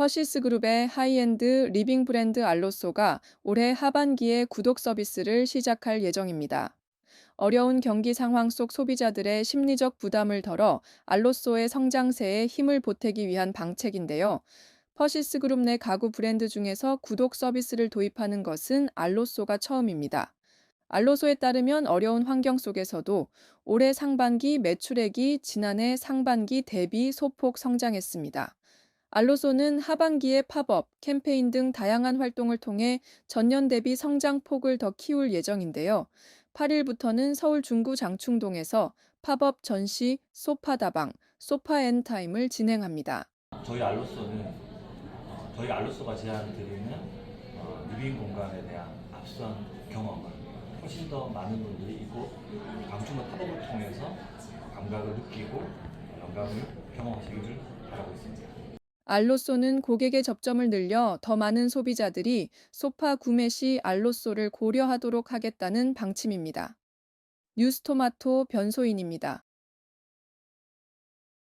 퍼시스 그룹의 하이엔드 리빙 브랜드 알로소가 올해 하반기에 구독 서비스를 시작할 예정입니다. 어려운 경기 상황 속 소비자들의 심리적 부담을 덜어 알로소의 성장세에 힘을 보태기 위한 방책인데요. 퍼시스 그룹 내 가구 브랜드 중에서 구독 서비스를 도입하는 것은 알로소가 처음입니다. 알로소에 따르면 어려운 환경 속에서도 올해 상반기 매출액이 지난해 상반기 대비 소폭 성장했습니다. 알로소는 하반기에 팝업, 캠페인 등 다양한 활동을 통해 전년 대비 성장폭을 더 키울 예정인데요. 8일부터는 서울 중구 장충동에서 팝업 전시 소파다방, 소파앤타임을 진행합니다. 저희 알로소는 어, 저희 알로소가 제안드리는 어, 리빙 공간에 대한 앞선 경험을 훨씬 더 많은 분들이 이곳 강충의 팝업을 통해서 감각을 느끼고 영감을 경험하시기를 바라고 있습니다. 알로소는 고객의 접점을 늘려 더 많은 소비자들이 소파 구매 시 알로소를 고려하도록 하겠다는 방침입니다. 뉴스토마토 변소인입니다.